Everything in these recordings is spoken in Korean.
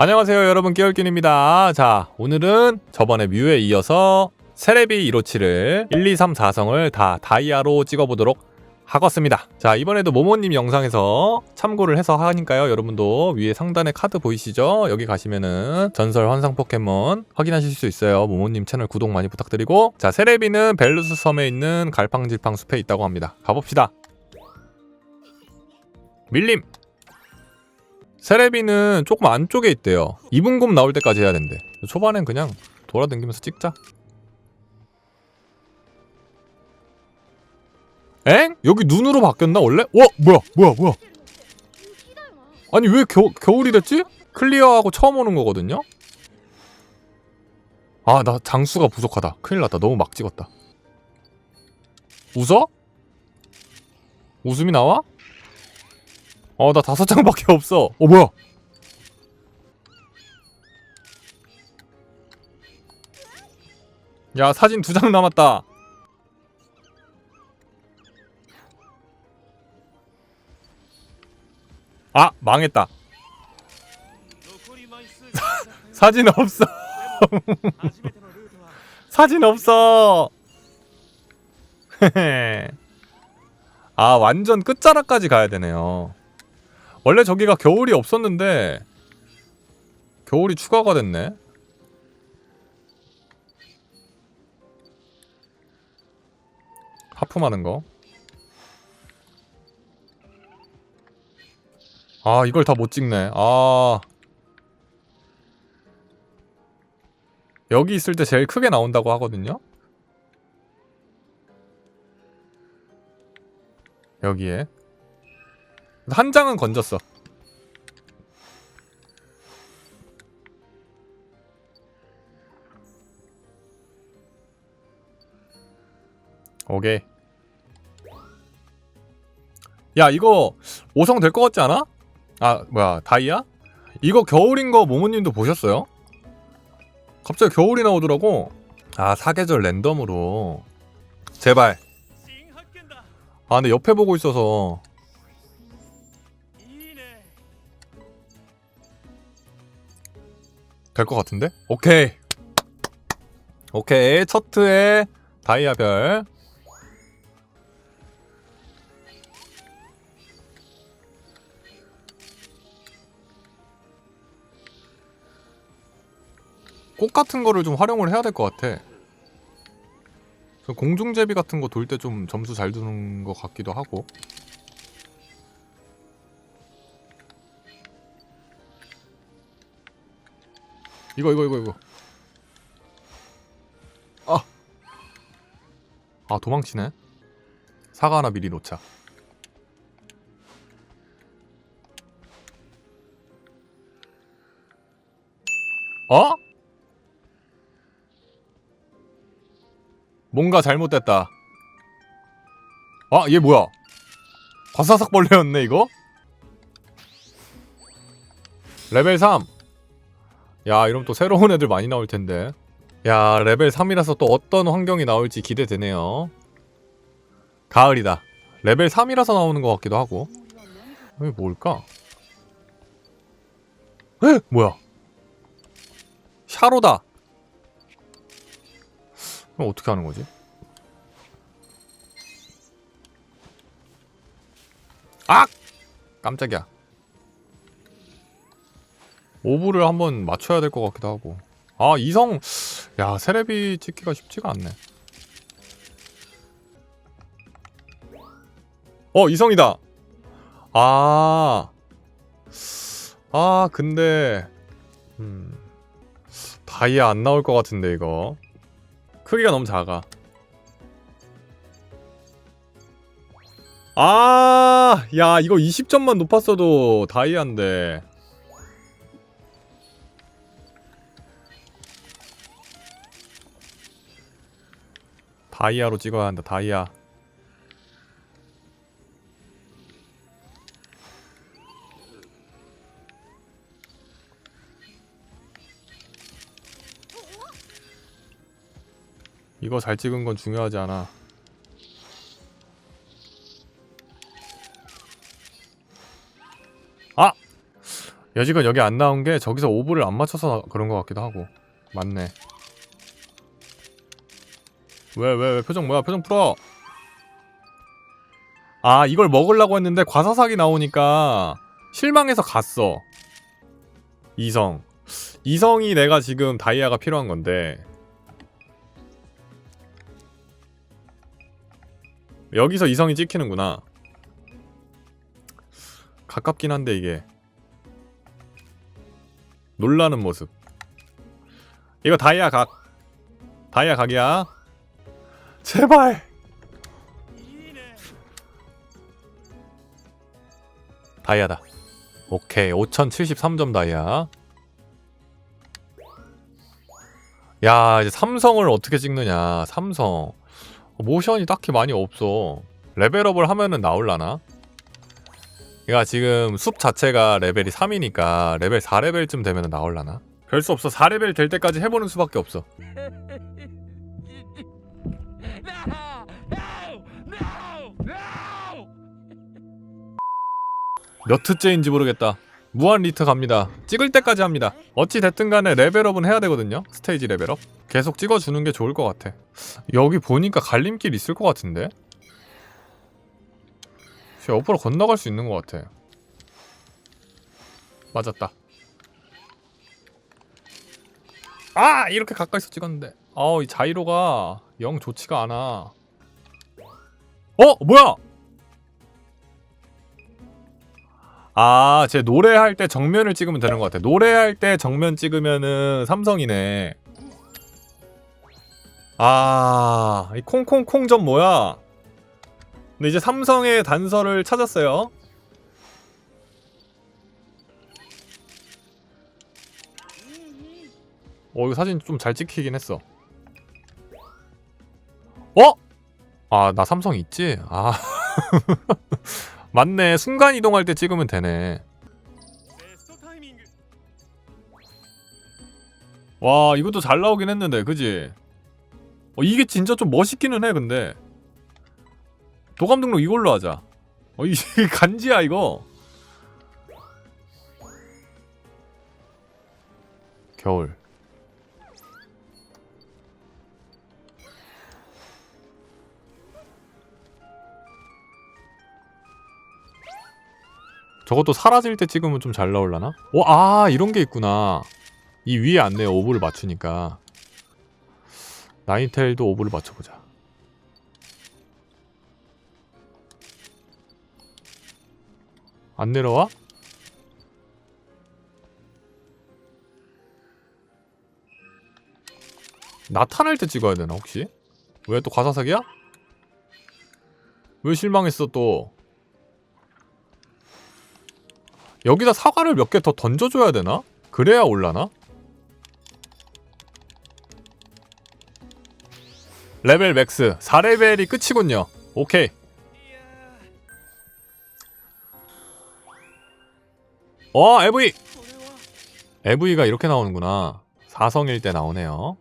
안녕하세요 여러분. 끼얼균입니다. 자 오늘은 저번에 뮤에 이어서 세레비 157을 1, 2, 3, 4성을 다 다이아로 찍어보도록 하겠습니다. 자 이번에도 모모님 영상에서 참고를 해서 하니까요. 여러분도 위에 상단에 카드 보이시죠? 여기 가시면은 전설 환상 포켓몬 확인하실 수 있어요. 모모님 채널 구독 많이 부탁드리고. 자 세레비는 벨루스 섬에 있는 갈팡질팡 숲에 있다고 합니다. 가봅시다. 밀림 세레비는 조금 안쪽에 있대요. 2분곰 나올 때까지 해야 된대. 초반엔 그냥 돌아다니면서 찍자. 엥? 여기 눈으로 바뀌었나 원래? 와 뭐야 뭐야 뭐야 아니 왜 겨, 겨울이 됐지? 클리어하고 처음 오는 거거든요? 아 나 장수가 부족하다 큰일 났다 너무 막 찍었다 웃어? 웃음이 나와? 어, 나 다섯 장밖에 없어. 어, 뭐야? 야, 사진 두 장 남았다. 아, 망했다. 사진 없어. 사진 없어. 아, 완전 끝자락까지 가야 되네요. 원래 저기가 겨울이 없었는데 겨울이 추가가 됐네. 하품하는 거. 아 이걸 다 못 찍네. 아 여기 있을 때 제일 크게 나온다고 하거든요. 여기에 한 장은 건졌어. 오케이. 야 이거 5성 될 것 같지 않아? 아 뭐야 다이아? 이거 겨울인 거 모모님도 보셨어요? 갑자기 겨울이 나오더라고. 아 사계절 랜덤으로. 제발. 아 근데 옆에 보고 있어서 될 것 같은데? 오케이. 오케이. 첫 트에 다이아 별. 꽃 같은 거를 좀 활용을 해야 될 것 같아. 저 공중제비 같은 거 돌 때 좀 점수 잘 주는 것 같기도 하고. 이거 이거 이거 이거. 아. 아 도망치네. 사과 하나 미리 놓자. 어? 뭔가 잘못됐다. 아, 얘 뭐야? 과사삭 벌레였네, 이거? 레벨 3. 야, 이러면 또 새로운 애들 많이 나올 텐데. 야, 레벨 3이라서 또 어떤 환경이 나올지 기대되네요. 가을이다. 레벨 3이라서 나오는 것 같기도 하고. 이게 뭘까? 에? 뭐야? 샤로다. 그럼 어떻게 하는 거지? 아! 깜짝이야. 오브를 한번 맞춰야 될 것 같기도 하고. 아, 이성. 야, 세레비 찍기가 쉽지가 않네. 어, 이성이다. 아. 아, 근데. 음. 다이아 안 나올 것 같은데, 이거. 크기가 너무 작아. 아, 야, 이거 20점만 높았어도 다이아인데. 다이아로 찍어야 한다, 다이아. 이거 잘 찍은 건 중요하지 않아. 아! 여직은 여기 안 나온 게 저기서 오브를 안 맞춰서 그런 것 같기도 하고 맞네 왜 왜 왜 표정 뭐야? 표정 풀어. 아 이걸 먹으려고 했는데 과사삭이 나오니까 실망해서 갔어. 이성. 이성이 내가 지금 다이아가 필요한 건데. 여기서 이성이 찍히는구나. 가깝긴 한데 이게. 놀라는 모습. 이거 다이아 각 다이아 각이야 제발. 다이아다. 오케이 5073점 다이아. 야 이제 삼성을 어떻게 찍느냐 삼성. 모션이 딱히 많이 없어. 레벨업을 하면은 나올라나? 얘가 지금 숲 자체가 레벨이 3이니까 레벨 4레벨쯤 되면 나올라나? 별 수 없어. 4레벨 될 때까지 해보는 수밖에 없어 몇 트째인지 모르겠다. 무한 리트 갑니다. 찍을 때까지 합니다. 어찌 됐든 간에 레벨업은 해야 되거든요. 스테이지 레벨업. 계속 찍어주는 게 좋을 것 같아. 여기 보니까 갈림길 있을 것 같은데? 저 옆으로 건너갈 수 있는 것 같아. 맞았다. 아! 이렇게 가까이서 찍었는데. 아우 이 자이로가 영 좋지가 않아. 어? 뭐야 아, 제 노래할 때 정면을 찍으면 되는 것 같아. 노래할 때 정면 찍으면은 삼성이네. 아, 이 콩콩콩점 뭐야? 근데 이제 삼성의 단서를 찾았어요. 어, 이거 사진 좀 잘 찍히긴 했어. 어? 아, 나 삼성 있지? 아. 맞네. 순간 이동할 때 찍으면 되네. 와, 이것도 잘 나오긴 했는데, 그지? 어, 이게 진짜 좀 멋있기는 해, 근데. 도감 등록 이걸로 하자. 어, 이게 간지야, 이거. 겨울. 저것도 사라질 때 찍으면 좀 잘 나올라나? 어, 아, 이런 게 있구나. 이 위에 안내 오브를 맞추니까. 나인텔도 오브를 맞춰보자. 안 내려와? 나타날 때 찍어야 되나 혹시? 왜 또 과사삭이야? 왜 실망했어 또? 여기다 사과를 몇 개 더 던져줘야 되나? 그래야 올라나? 레벨 맥스 4레벨이 끝이군요 오케이 어 EV EV가 이렇게 나오는구나 사성일 때 나오네요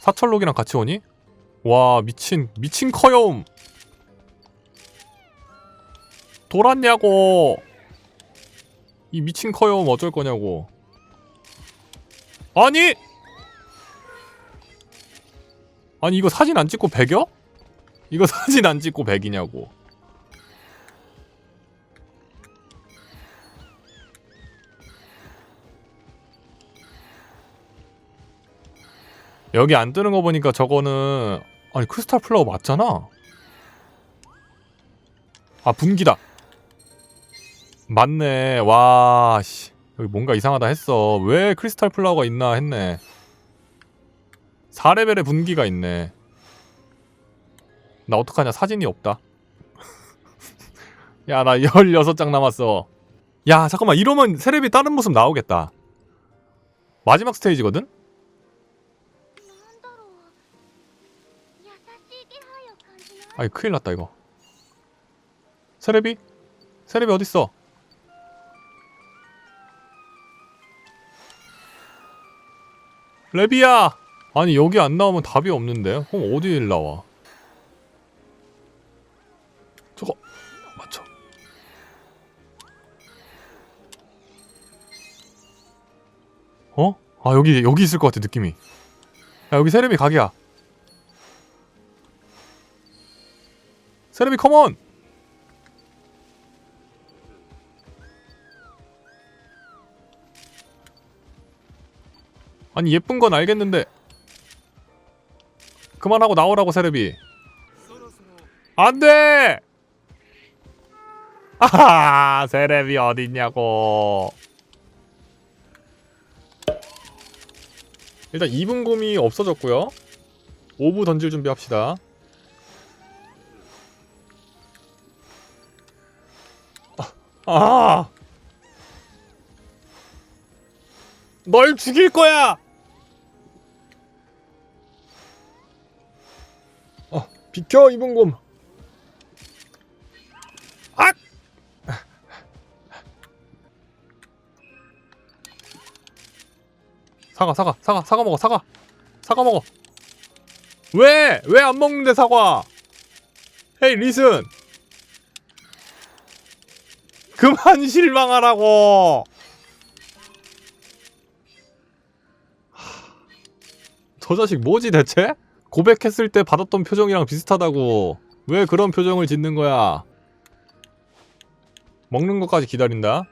사철록이랑 같이 오니? 와 미친 미친 커요움 돌았냐고. 이 미친 커요움 어쩔 거냐고. 아니! 아니 이거 사진 안 찍고 배겨? 이거 사진 안 찍고 백이냐고. 여기 안 뜨는 거 보니까 저거는 아니 크리스탈 플라워 맞잖아. 아 분기다. 맞네. 와 씨. 여기 뭔가 이상하다 했어. 왜 크리스탈 플라워가 있나 했네. 4레벨의 분기가 있네. 나 어떡하냐 사진이 없다. 야 나 16장 남았어. 야 잠깐만 이러면 세레비 다른 모습 나오겠다. 마지막 스테이지거든? 아이 큰일 났다 이거 세레비? 세레비 어딨어? 레비야! 아니 여기 안 나오면 답이 없는데 그럼 어디에 나와 저거 맞죠 어? 아 여기 여기 있을 것 같아 느낌이 야 여기 세레비 가게야 세레비 컴온 아니 예쁜 건 알겠는데. 그만하고 나오라고 세레비 안돼! 아하 세레비 어딨냐고. 일단 2분 곰이 없어졌고요. 5부 던질 준비합시다 아! 널 죽일 거야! 어, 비켜 2분 곰 아! 사과 사과 사과 사과 먹어 사과 사과 먹어 왜? 왜 안 먹는데 사과 헤이 리슨 그만 실망하라고. 하, 저 자식 뭐지 대체? 고백했을 때 받았던 표정이랑 비슷하다고. 왜 그런 표정을 짓는 거야? 먹는 것까지 기다린다.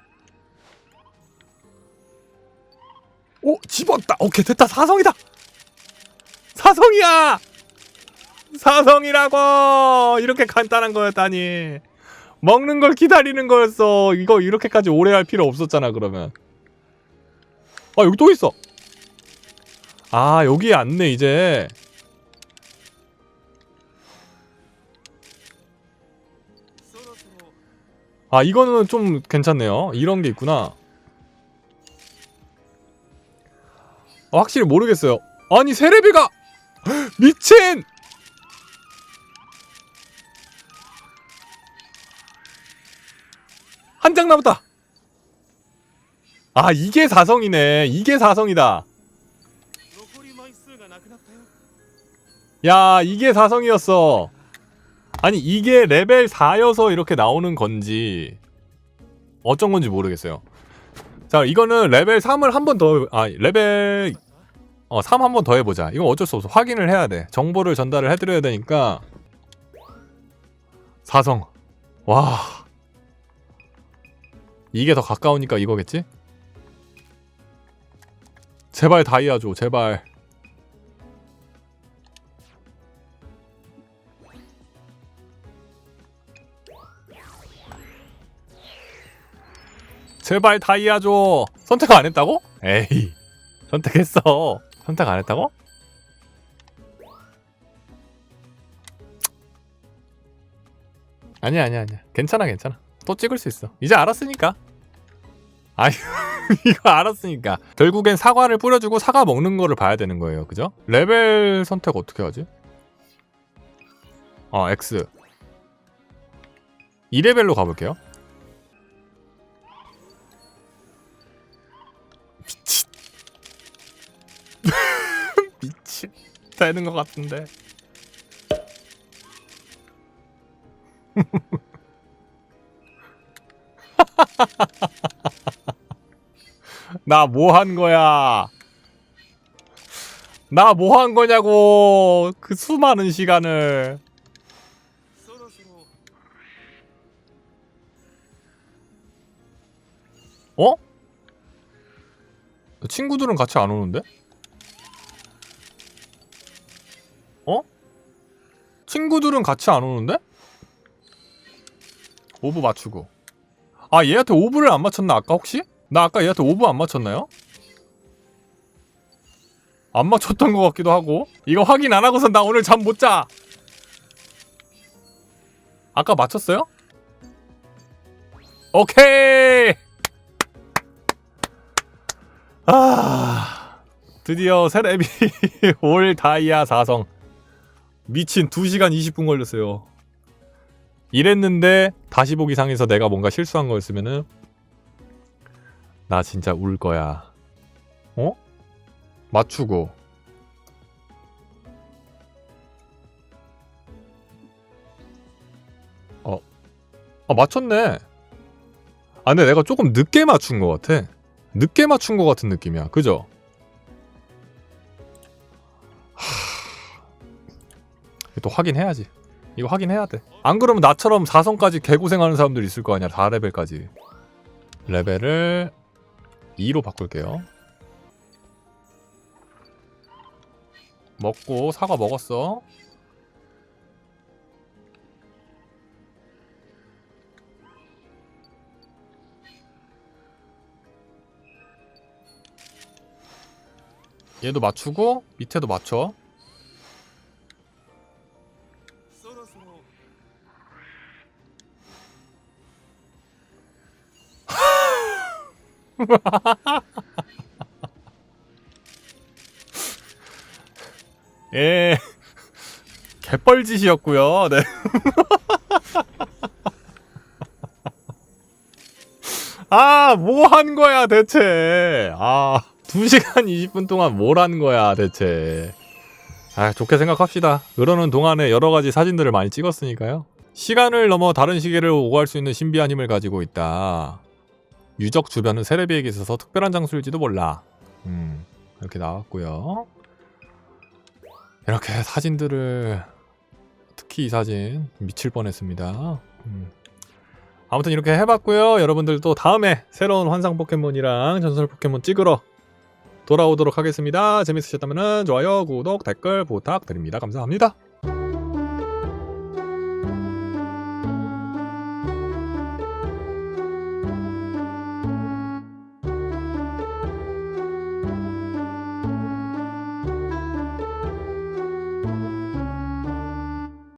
오 집었다. 오케이 됐다. 사성이다. 사성이야! 사성이라고! 이렇게 간단한 거였다니 먹는 걸 기다리는 거였어. 이거 이렇게까지 오래 할 필요 없었잖아 그러면. 아 여기 또 있어. 아 여기에 앉네 이제. 아 이거는 좀 괜찮네요. 이런 게 있구나. 아, 확실히 모르겠어요. 아니 세레비가! 미친 한 장 남았다. 아 이게 사성이네. 이게 사성이다. 야 이게 사성이었어. 아니 이게 레벨 4여서 이렇게 나오는 건지 어쩐 건지 모르겠어요. 자 이거는 레벨 3을 한 번 더 아 레벨 어, 3 한 번 더 해보자. 이건 어쩔 수 없어. 확인을 해야 돼. 정보를 전달을 해드려야 되니까. 사성. 와. 이게 더 가까우니까 이거겠지? 제발 다이아 줘 제발 제발 다이아 줘. 선택 안 했다고? 에이. 선택했어. 선택 안 했다고? 아니야, 아니야, 아니야. 괜찮아, 괜찮아. 또 찍을 수 있어. 이제 알았으니까. 아이, 이거 알았으니까. 결국엔 사과를 뿌려주고 사과 먹는 거를 봐야 되는 거예요. 그죠? 레벨 선택 어떻게 하지? 어, X. 2레벨로 가볼게요. 미친. 미친. 되는 것 같은데. 나 뭐 한 거야? 나 뭐 한 거냐고 그 수많은 시간을 어? 친구들은 같이 안 오는데? 어? 친구들은 같이 안 오는데? 오브 맞추고 아, 얘한테 오브를 안 맞췄나, 아까 혹시? 나 아까 얘한테 오브 안 맞췄나요? 안 맞췄던 것 같기도 하고. 이거 확인 안 하고선 나 오늘 잠 못 자! 아까 맞췄어요? 오케이! 아 드디어 세레비 올 다이아 4성 미친 2시간 20분 걸렸어요 이랬는데 다시 보기 상에서 내가 뭔가 실수한 거였으면은 나 진짜 울 거야. 어? 맞추고 어. 아, 맞췄네. 아, 근데 내가 조금 늦게 맞춘 것 같아. 늦게 맞춘 것 같은 느낌이야. 그죠? 하... 또 확인해야지. 이거 확인해야 돼. 안 그러면 나처럼 4성까지 개고생하는 사람들 있을 거 아니야. 4레벨까지. 레벨을 2로 바꿀게요. 먹고 사과 먹었어. 얘도 맞추고 밑에도 맞춰. 예. 개뻘짓이었고요. 네. 아, 뭐 한 거야, 대체. 아, 2시간 20분 동안 뭘 한 거야, 대체. 아, 좋게 생각합시다. 그러는 동안에 여러 가지 사진들을 많이 찍었으니까요. 시간을 넘어 다른 시계를 오고할 수 있는 신비한 힘을 가지고 있다. 유적 주변은 세레비에게 있어서 특별한 장소일지도 몰라. 음, 이렇게 나왔고요. 이렇게 사진들을 특히 이 사진 미칠 뻔했습니다. 음. 아무튼 이렇게 해봤고요. 여러분들도 다음에 새로운 환상 포켓몬이랑 전설 포켓몬 찍으러 돌아오도록 하겠습니다. 재밌으셨다면 좋아요, 구독, 댓글 부탁드립니다. 감사합니다.